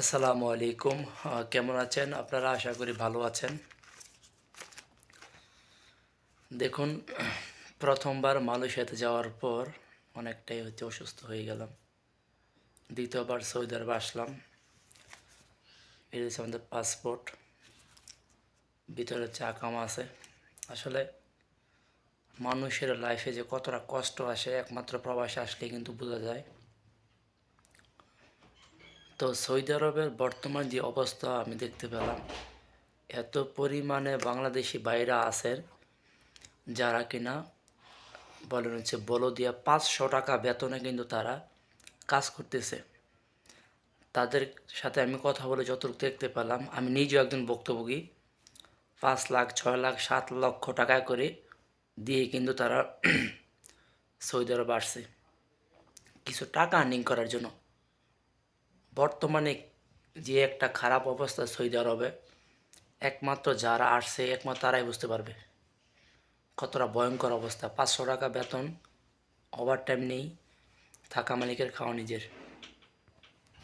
আসসালামু আলাইকুম। কেমন আছেন? আপনারা আশা করি ভালো আছেন। দেখুন, প্রথমবার মালয়েশিয়াতে যাওয়ার পর অনেকটাই হচ্ছে অসুস্থ হয়ে গেলাম। দ্বিতীয়বার সৌদি আরবে আসলাম। এটা হচ্ছে আমাদের পাসপোর্ট, ভিতরে হচ্ছে কাম আছে। আসলে মানুষের লাইফে যে কতটা কষ্ট আসে, একমাত্র প্রবাসে আসলে কিন্তু বোঝা যায়। তো সৌদি আরবের বর্তমান যে অবস্থা আমি দেখতে পেলাম, এত পরিমাণে বাংলাদেশি বাইরা আছেন যারা কিনা বলেন হচ্ছে বলো বলদিয়া পাঁচশো টাকা বেতনে কিন্তু তারা কাজ করতেছে। তাদের সাথে আমি কথা বলে যতটুকু দেখতে পেলাম, আমি নিজেও একজন ভুক্তভোগী, পাঁচ লাখ, ছয় লাখ, সাত লক্ষ টাকা করে দিয়ে কিন্তু তারা সৌদি আরব আসছে। কিছু টাকা আর্নিং করার জন্য। বর্তমানে যে একটা খারাপ অবস্থা সৌদি আরবে, একমাত্র যারা আসছে, একমাত্র তারাই বুঝতে পারবে কতটা ভয়ঙ্কর অবস্থা। পাঁচশো টাকা বেতন ওভার টাইম নেই, থাকা মালিকের খাওয়া নিজের।